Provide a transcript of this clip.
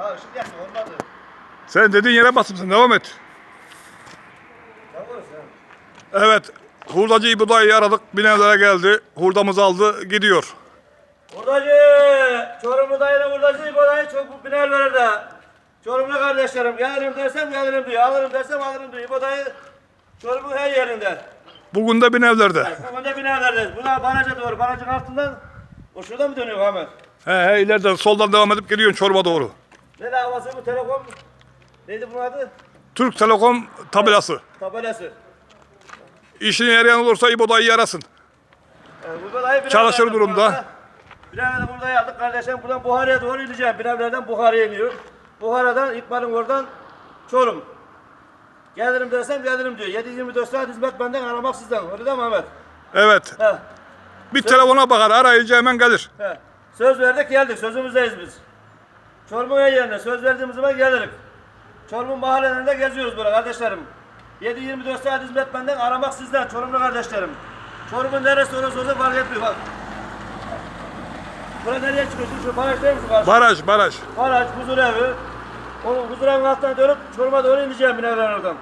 Ha ışık olmadı. Sen dediğin yere basmışsın. Devam et. Tamam sen. Evet. Hurdacı İbuday'ı aradık. Binevlere geldi. Hurdamızı aldı. Gidiyor. Buradacı, Çorumlu dayına buradacı, bu dayı çok biner verir de. Çorumlu kardeşlerim, gelirim dersem gelirim diyor, alırım dersem alırım diyor. Bu dayı Çorum'un her yerinde. Bugün de Binevler'de. Bugün de binerlerdeyiz. Buna baraja doğru, barajın altından. O şurada mı dönüyor Ahmet? He he ileriden soldan devam edip gidiyorsun Çorum'a doğru. Ne davası bu telefon? Neydi bunun adı? Türk Telekom tabelası. Tabelası. İşine yarayan olursa İbuday'ı arasın. Yani bu belayı Bilal'den Çalışır durumda. arada. Bilal'den burada yaptık kardeşim. Buradan Buhara'ya doğru ineceğim. Bilal'lerden Buhara'ya iniyor. Buhara'dan İkbal'ın oradan Çorum. Gelirim dersem gelirim diyor. 7-24 saat hizmet benden aramak sizden. Öyle değil mi Ahmet? Evet. He. Bir telefona bakar arayınca hemen gelir. He. Söz verdik geldik. Sözümüzdeyiz biz. Çorum'un her yerine söz verdiğimiz zaman gelirik. Çorum'un mahallelerinde geziyoruz böyle kardeşlerim. 7-24 saat hizmet benden aramak sizden Çorumlu kardeşlerim. Çorum'un neresi olursa olsun fark etmiyor bak. Bura nereye çıkıyorsun? Şu baraj değil mi? Baraj. Baraj baraj. Baraj, huzur evi. O huzur evinin altından dönüp Çorum'a doğru ineceğim binevler oradan.